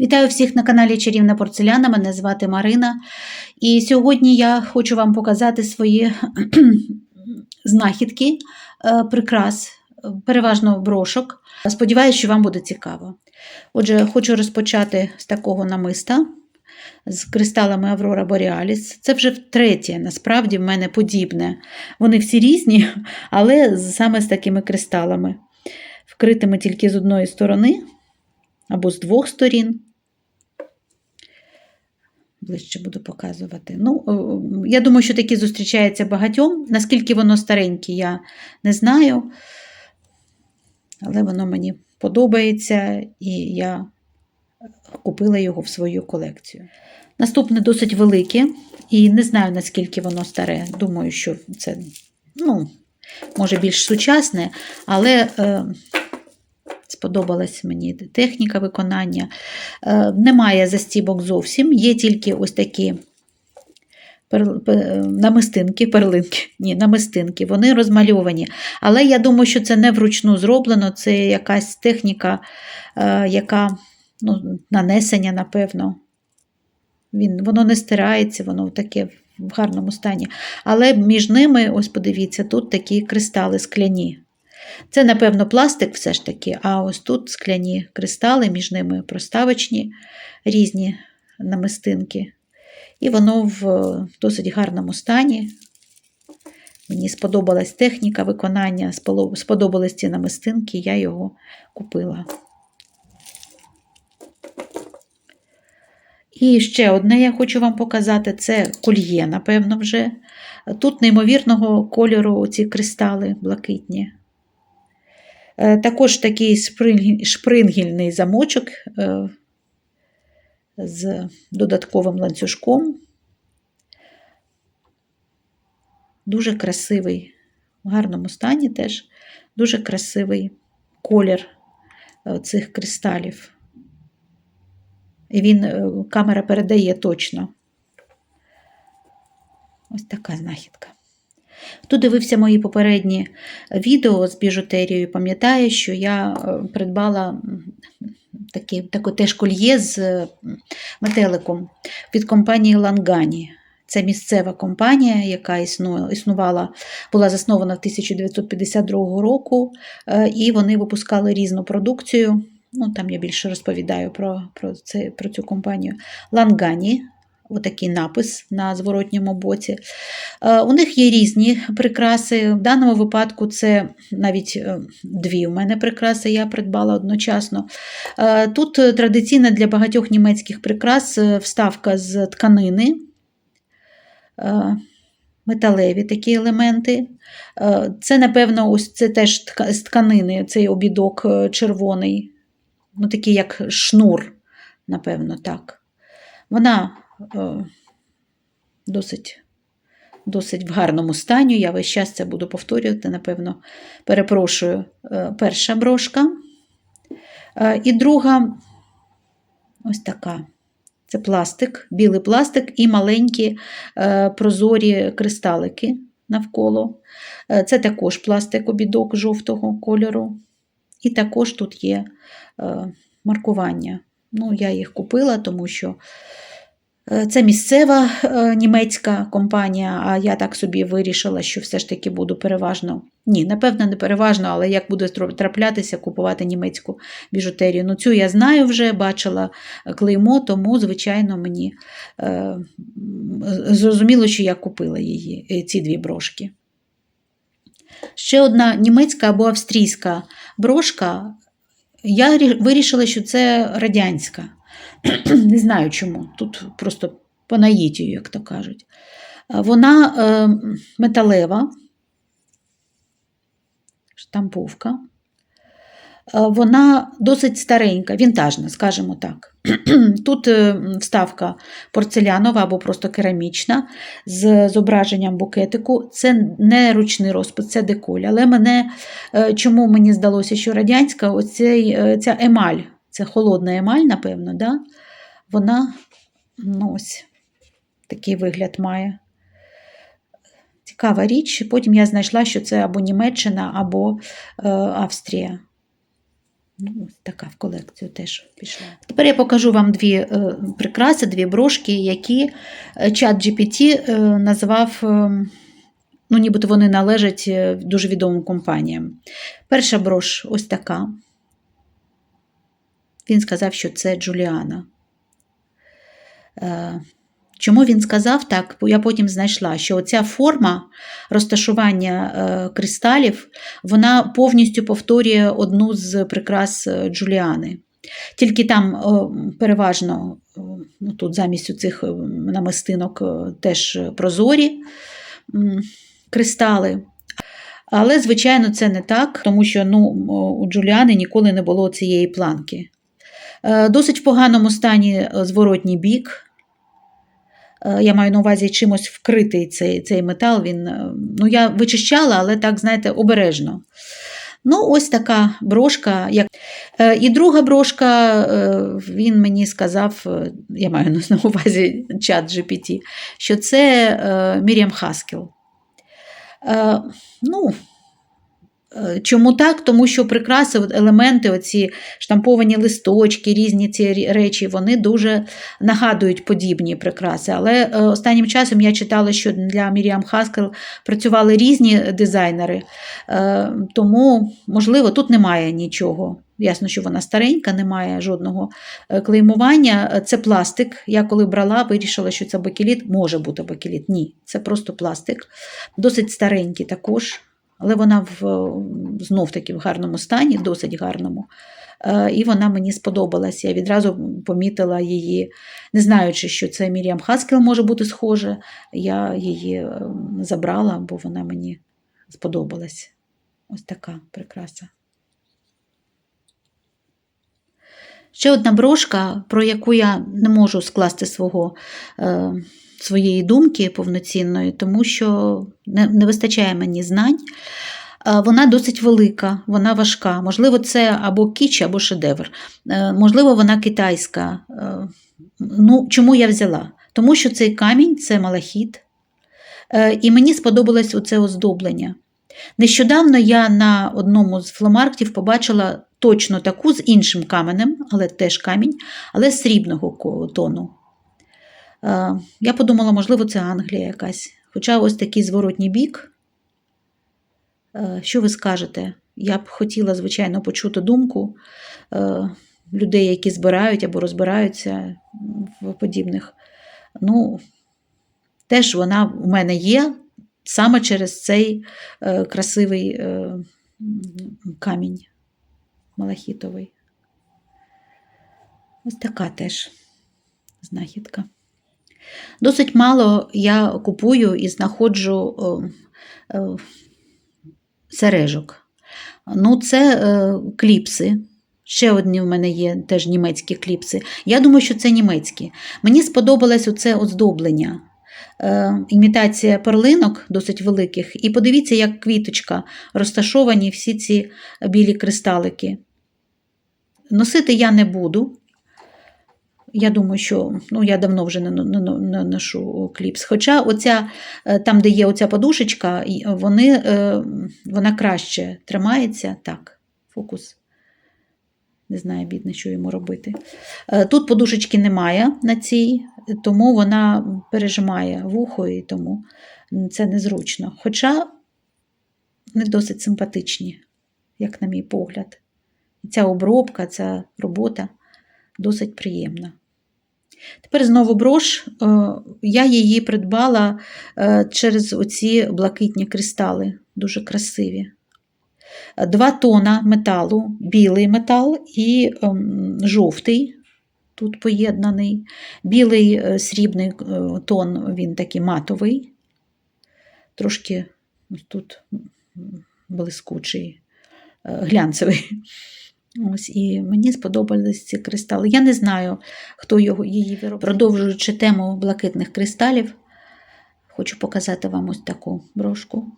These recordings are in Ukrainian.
Вітаю всіх на каналі Чарівна Порцеляна. Мене звати Марина. І сьогодні я хочу вам показати свої знахідки, е, прикрас, переважно брошок. Сподіваюсь, що вам буде цікаво. Отже, хочу розпочати з такого намиста з кристалами Аврора Боріаліс. Це вже втретє, насправді, в мене подібне. Вони всі різні, але саме з такими кристалами, вкритими тільки з одної сторони або з двох сторін. Ближче буду показувати. Ну, е, Я думаю, що такі зустрічаються багатьом. Наскільки воно стареньке, я не знаю. Але воно мені подобається, і я купила його в свою колекцію. Наступне досить велике, і не знаю, наскільки воно старе. Думаю, що це ну, може більш сучасне, але е, сподобалась мені техніка виконання. Е, немає застібок зовсім, є тільки ось такі пер, намистинки, перлинки, ні, намистинки, вони розмальовані. Але я думаю, що це не вручну зроблено, це якась техніка, е, яка ну, нанесення, напевно. Він, Воно не стирається, воно таке в гарному стані. Але між ними, ось подивіться, тут такі кристали скляні. Це, напевно, пластик все ж таки, а ось тут скляні кристали, між ними проставочні різні намистинки. І воно в досить гарному стані. Мені сподобалась техніка виконання, сподобались ці намистинки, я його купила. І ще одне я хочу вам показати: це кольє, напевно, вже. Тут неймовірного кольору ці кристали блакитні. Також такий шпрингільний замочок е, з додатковим ланцюжком. Дуже красивий, в гарному стані теж дуже красивий колір е, цих кристалів. І він е, камера передає точно. Ось така знахідка. Хто дивився мої попередні відео з біжутерією, пам'ятає, що я придбала таке, таке теж кольє з метеликом від компанії Лангані. Це місцева компанія, яка існувала, була заснована в 1952 року, і вони випускали різну продукцію. Ну, Там я більше розповідаю про про, це, про цю компанію. Лангані, отакий напис на зворотньому боці. У них є різні прикраси. В даному випадку це навіть дві у мене прикраси, я придбала одночасно. Тут традиційна для багатьох німецьких прикрас вставка з тканини. Металеві такі елементи. Це, напевно, ось це теж з тканини, цей обідок червоний ну, такий як шнур, напевно, так. Вона е, досить досить в гарному стані. Я весь час це буду повторювати, напевно, перепрошую, е, перша брошка. Е, і друга ось така. Це пластик, білий пластик і маленькі е, прозорі кристалики навколо. Е, це також пластик обідок жовтого кольору. І також тут є е, маркування. Ну, Я їх купила, тому що е, це місцева е, німецька компанія, а я так собі вирішила, що все ж таки буду переважно, ні, напевно, не переважно, але як буде траплятися, купувати німецьку біжутерію. Ну, Цю я знаю вже, бачила клеймо, тому, звичайно, мені е, зрозуміло, що я купила її, ці дві брошки. Ще одна німецька або австрійська брошка. Я вирішила, що це радянська. Не знаю чому. Тут просто по наїтію, як то кажуть. Вона е, металева, штамповка. Вона досить старенька, вінтажна, скажімо так. Тут е, вставка порцелянова або просто керамічна з зображенням букетику. Це не ручний розпис, це деколь. Але мене, е, чому мені здалося, що радянська оцей, е, ця емаль, це холодна емаль, напевно, да? вона ну, ось такий вигляд має. Цікава річ. Потім я знайшла, що це або Німеччина, або Австрія. Ну, така в колекцію теж пішла. Тепер я покажу вам дві е, прикраси, дві брошки, які е, чат GPT е, назвав, е, ну, нібито вони належать е, дуже відомим компаніям. Перша брош ось така. Він сказав, що це Джуліана. Е, Чому він сказав так? Я потім знайшла, що оця форма розташування е, кристалів вона повністю повторює одну з прикрас е, Джуліани. Тільки там переважно ну, тут замість цих намистинок теж прозорі кристали. Але, звичайно, це не так, тому що ну, у Джуліани ніколи не було цієї планки. Е, Досить в поганому стані е, зворотній бік. Е, Я маю на увазі чимось вкритий цей, цей метал. Він, ну, я вичищала, але так, знаєте, обережно. Ну, ось така брошка. Як... І друга брошка, він мені сказав, я маю на увазі чат GPT, що це Мір'ям Хаскел. Е, Ну, чому так? Тому що прикраси, елементи, оці штамповані листочки, різні ці речі, вони дуже нагадують подібні прикраси. Але е, останнім часом я читала, що для Міріам Хаскел працювали різні дизайнери, е, тому, можливо, тут немає нічого. Ясно, що вона старенька, немає жодного е, клеймування. Е, Це пластик. Я коли брала, вирішила, що це бакеліт. Може бути бакеліт. Ні, це просто пластик. Досить старенький також, але вона в, знов таки в гарному стані, досить гарному. Е, І вона мені сподобалась. Я відразу помітила її, не знаючи, що це Мір'ям Хаскел може бути схоже. Я її е, забрала, бо вона мені сподобалась. Ось така прикраса. Ще одна брошка, про яку я не можу скласти свого, е, своєї думки повноцінної, тому що не, не вистачає мені знань. Вона досить велика, вона важка. Можливо, це або кіч, або шедевр. Е, Можливо, вона китайська. Е, Ну, чому я взяла? Тому що цей камінь це малахіт. Е, І мені сподобалось оце оздоблення. Нещодавно я на одному з фломарктів побачила точно таку з іншим каменем, але теж камінь, але срібного тону. Е, Я подумала, можливо, це Англія якась. Хоча ось такий зворотній бік. Е, Що ви скажете? Я б хотіла, звичайно, почути думку е, людей, які збирають або розбираються в подібних. Ну, теж вона у мене є саме через цей красивий камінь малахітовий. Ось така теж знахідка. Досить мало я купую і знаходжу е, е, сережок. Ну, це е, кліпси. Ще одні в мене є теж німецькі кліпси. Я думаю, що це німецькі. Мені сподобалось оце оздоблення. Імітація перлинок досить великих. І подивіться, як квіточка розташовані всі ці білі кристалики. Носити я не буду. Я думаю, що ну, я давно вже не, не, не ношу кліпс. Хоча оця, е, там, де є оця подушечка, вони, е, вона краще тримається. Так, фокус. Не знаю, бідне, що йому робити. Е, Тут подушечки немає на цій, тому вона пережимає вухо, і тому це незручно. Хоча не досить симпатичні, як на мій погляд. Ця обробка, ця робота досить приємна. Тепер знову брош. Е, Я її придбала е, через оці блакитні кристали, дуже красиві. Два тона металу, білий метал і ем, жовтий, тут поєднаний. Білий е, срібний тон, він такий матовий, трошки тут блискучий, глянцевий. Ось, і мені сподобались ці кристали. Я не знаю, хто його, її виробив. Продовжуючи тему блакитних кристалів, хочу показати вам ось таку брошку.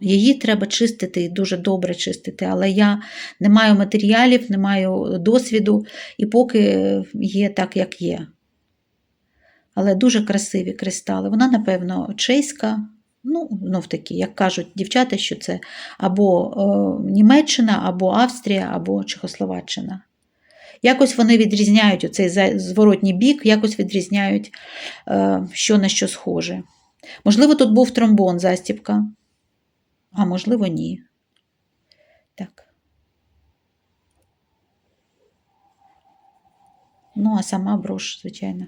Її треба чистити і дуже добре чистити, але я не маю матеріалів, не маю досвіду, і поки є так, як є. Але дуже красиві кристали. Вона, напевно, чеська, Ну, знов таки, як кажуть дівчата, що це або е, Німеччина, або Австрія, або Чехословаччина. Якось вони відрізняють оцей зворотній бік, якось відрізняють, е, що на що схоже. Можливо, тут був тромбон, застібка, а можливо, ні. Так. Ну, а сама брош, звичайно,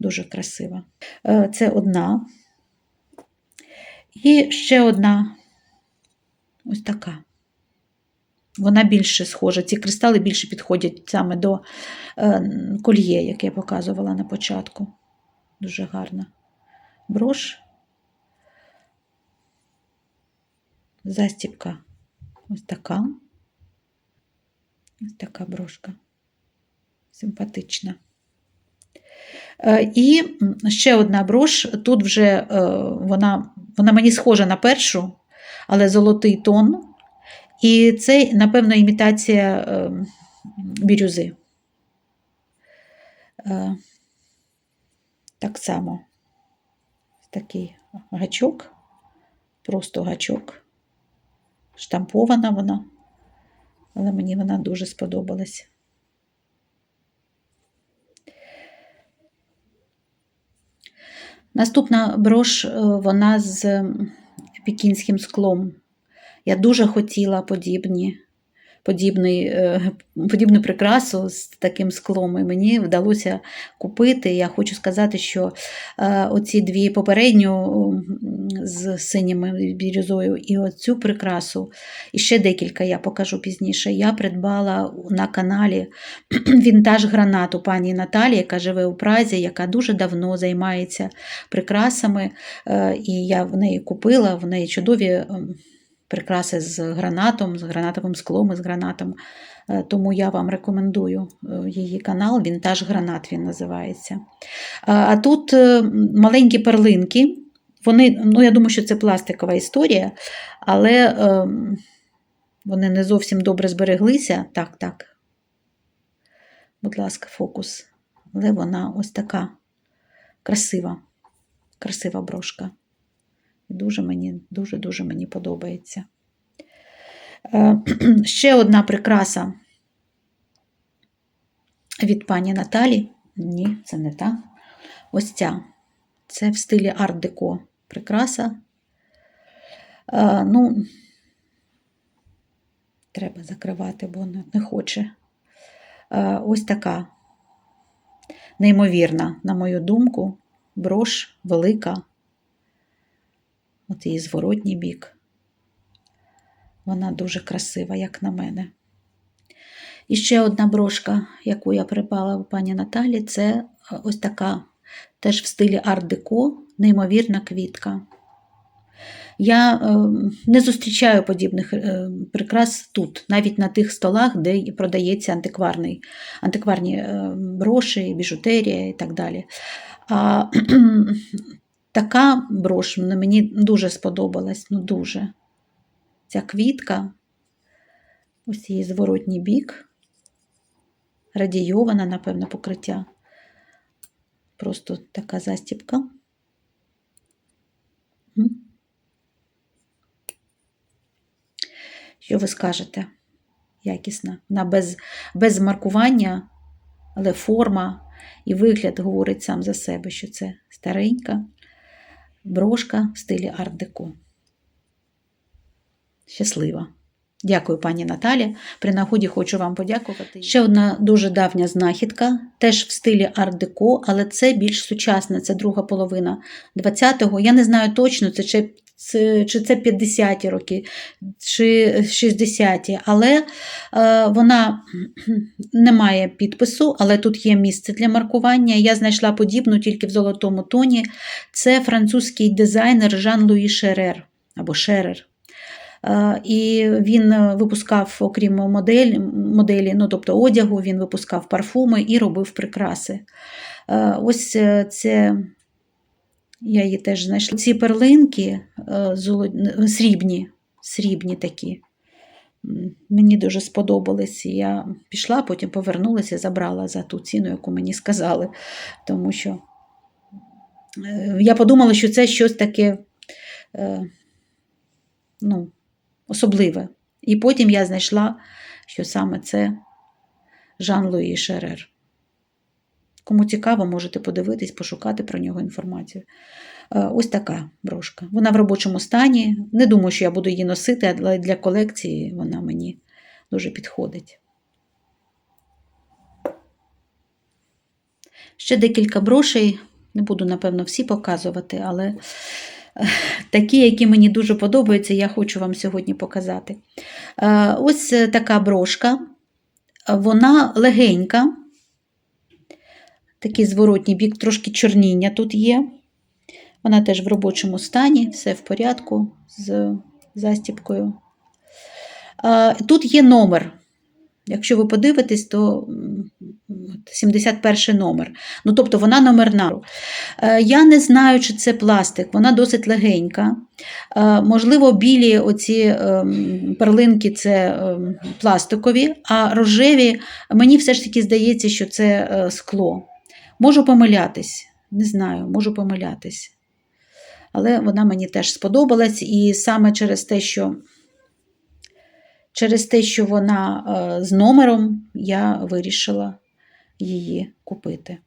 дуже красива. Е, Це одна. І ще одна ось така. Вона більше схожа. Ці кристали більше підходять саме до е, кольє, яке я показувала на початку. Дуже гарна брош. Застібка ось така. Ось така брошка. Симпатична. Е, І ще одна брош. Тут вже е, вона, вона мені схожа на першу, але золотий тон. І це, напевно, імітація е, бірюзи. Так само такий гачок, просто гачок. Штампована вона, але мені вона дуже сподобалась. Наступна брош, е, вона з пікінським склом. Я дуже хотіла подібні, подібний, е, подібну прикрасу з таким склом, і мені вдалося купити. Я хочу сказати, що е, оці дві попередню з синіми бірюзою і оцю прикрасу, і ще декілька я покажу пізніше. Я придбала на каналі Вінтаж гранат у пані Наталі, яка живе у Празі, яка дуже давно займається прикрасами. Е, І я в неї купила, в неї чудові прикраси з гранатом, з гранатовим склом і з гранатом. Е, Тому я вам рекомендую е, її канал Вінтаж Гранат він називається. А- А тут е, маленькі перлинки. Вони, ну, я думаю, що це пластикова історія, але вони не зовсім добре збереглися. Так, так. Будь ласка, фокус. Але вона ось така красива, красива брошка. Дуже мені, дуже-дуже мені подобається. Е, Ще одна прикраса від пані Наталі. Ні, це не та. Ось ця. Це в стилі арт-деко прикраса. Е, ну, треба закривати, бо не, не хоче. Е, ось така неймовірна, на мою думку, брош велика. От її зворотній бік. Вона дуже красива, як на мене. І ще одна брошка, яку я придбала у пані Наталі, це е, ось така, теж в стилі арт-деко, неймовірна квітка. Я е, не зустрічаю подібних е, прикрас тут, навіть на тих столах, де продається антикварний, антикварні броші, біжутерія і так далі. А така брош мені дуже сподобалась, ну дуже. Ця квітка, ось її зворотній бік, радійована, напевно, покриття. Просто така застіпка. Що ви скажете? Якісна. Вона без, без маркування, але форма і вигляд говорить сам за себе, що це старенька брошка в стилі арт-деко. Щаслива. Дякую, пані Наталі. При нагоді хочу вам подякувати. Ще одна дуже давня знахідка, теж в стилі арт-деко, але це більш сучасна, це друга половина 20-го. Я не знаю точно, це чи, це, 50-ті роки, чи 60-ті, але е, вона не має підпису, але тут є місце для маркування. Я знайшла подібну тільки в золотому тоні. Це французький дизайнер Жан-Луї Шерер або Шерер. І він випускав, окрім модель, моделі, ну тобто одягу, він випускав парфуми і робив прикраси. Е, Ось е, це я її теж знайшла. Ці перлинки е, срібні, срібні такі. Мені дуже сподобались. Я пішла, потім повернулася і забрала за ту ціну, яку мені сказали. Тому що е, я подумала, що це щось таке е, ну, особливе. І потім я знайшла, що саме це Жан-Луї Шерер. Кому цікаво, можете подивитись, пошукати про нього інформацію. Е, Ось така брошка. Вона в робочому стані. Не думаю, що я буду її носити, але для колекції вона мені дуже підходить. Ще декілька брошей. Не буду, напевно, всі показувати, але е, такі, які мені дуже подобаються, я хочу вам сьогодні показати. Е, Ось така брошка. Вона легенька, такий зворотній бік, трошки чорніння тут є. Вона теж в робочому стані, все в порядку з застіпкою. Тут є номер. Якщо ви подивитесь, то 71 номер. Ну, тобто вона номерна. Е, Я не знаю, чи це пластик, вона досить легенька. Е, Можливо, білі оці ем, перлинки це ем, пластикові, а рожеві, мені все ж таки здається, що це е, скло. Можу помилятись, не знаю, можу помилятись. Але вона мені теж сподобалась, і саме через те, що через те, що вона е, з номером, я вирішила її купити.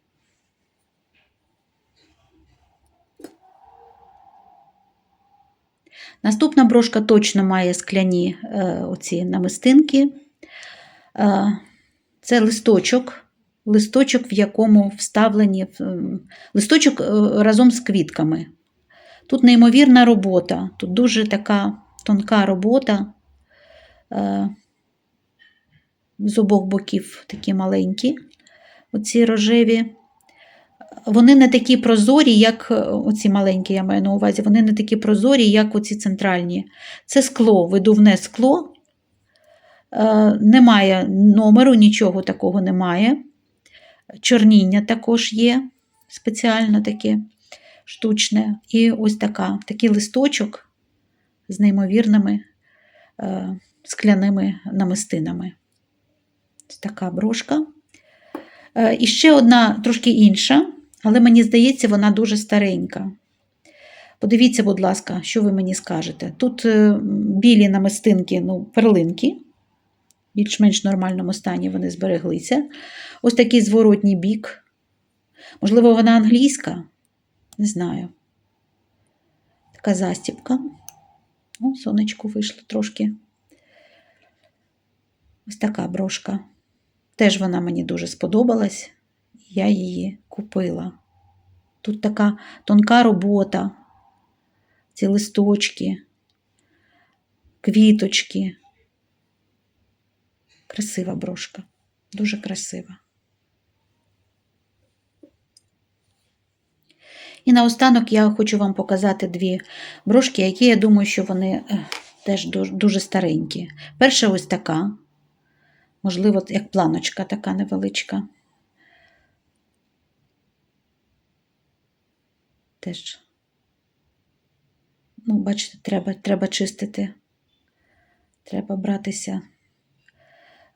Наступна брошка точно має скляні е, оці намистинки. Е, це листочок, листочок, в якому вставлені листочок е, разом з квітками. Тут неймовірна робота, тут дуже така тонка робота. Е, з обох боків такі маленькі, оці рожеві. Вони не такі прозорі, як е, оці маленькі, я маю на увазі, вони не такі прозорі, як оці центральні. Це скло, видувне скло. Немає номеру, нічого такого немає. Чорніння також є, спеціально таке штучне. І ось така, такий листочок з неймовірними е, скляними намистинами. Така брошка. Е, І ще одна трошки інша, але мені здається, вона дуже старенька. Подивіться, будь ласка, що ви мені скажете. Тут е, білі намистинки, ну, перлинки, більш-менш нормальному стані вони збереглися. Ось такий зворотній бік. Можливо, вона англійська? Не знаю. Така застіпка. О, сонечко вийшло трошки. Ось така брошка. Теж вона мені дуже сподобалась, я її купила. Тут така тонка робота, ці листочки, квіточки. Красива брошка, дуже красива. І наостанок я хочу вам показати дві брошки, які я думаю, що вони е, теж дуже, старенькі. Перша ось така, можливо, як планочка така невеличка. Теж, ну, бачите, треба, треба чистити, треба братися.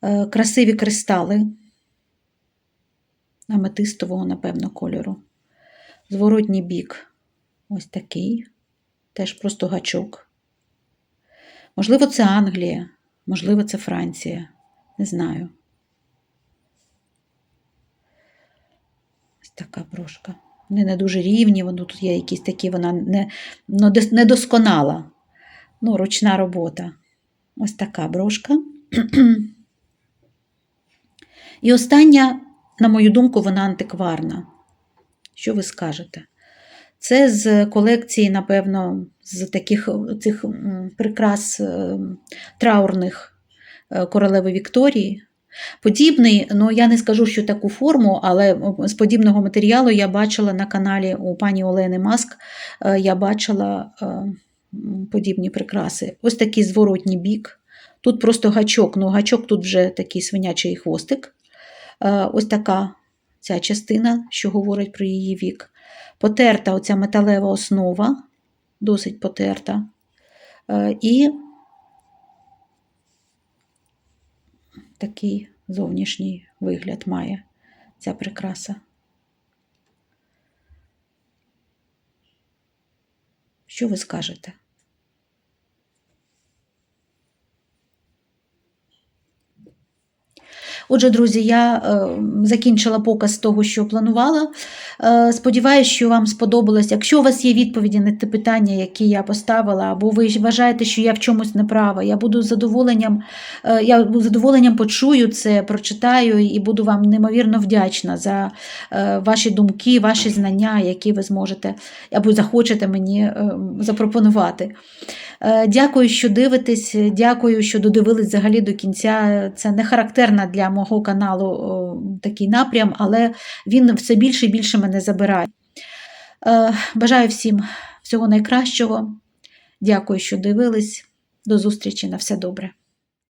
Е, Красиві кристали аметистового, напевно, кольору. Зворотній бік ось такий, теж просто гачок. Можливо, це Англія, можливо, це Франція. Не знаю. Ось така брошка. Вони не дуже рівні, воно тут є якісь такі, вона не, ну, недосконала. Ну, ручна робота. Ось така брошка. І остання, на мою думку, вона антикварна. Що ви скажете? Це з колекції, напевно, з таких цих прикрас е, траурних е, королеви Вікторії. Подібний, ну я не скажу, що таку форму, але з подібного матеріалу я бачила на каналі у пані Олени Маск, е, я бачила е, подібні прикраси. Ось такий зворотній бік. Тут просто гачок, ну гачок тут вже такий свинячий хвостик. Е, Ось така ця частина, що говорить про її вік. Потерта оця металева основа, досить потерта. Е, І такий зовнішній вигляд має ця прикраса. Що ви скажете? Отже, друзі, я е, закінчила показ того, що планувала. Е, сподіваюсь, що вам сподобалось. Якщо у вас є відповіді на ті питання, які я поставила, або ви вважаєте, що я в чомусь не права, я буду задоволенням, е, я з задоволенням почую це, прочитаю і буду вам неймовірно вдячна за ваші думки, ваші знання, які ви зможете або захочете мені запропонувати. Е, Дякую, що дивитесь. Дякую, що додивились взагалі до кінця. Це не характерна для мого каналу такий напрям, але він все більше і більше мене забирає. Е, Бажаю всім всього найкращого. Дякую, що дивились. До зустрічі на все добре.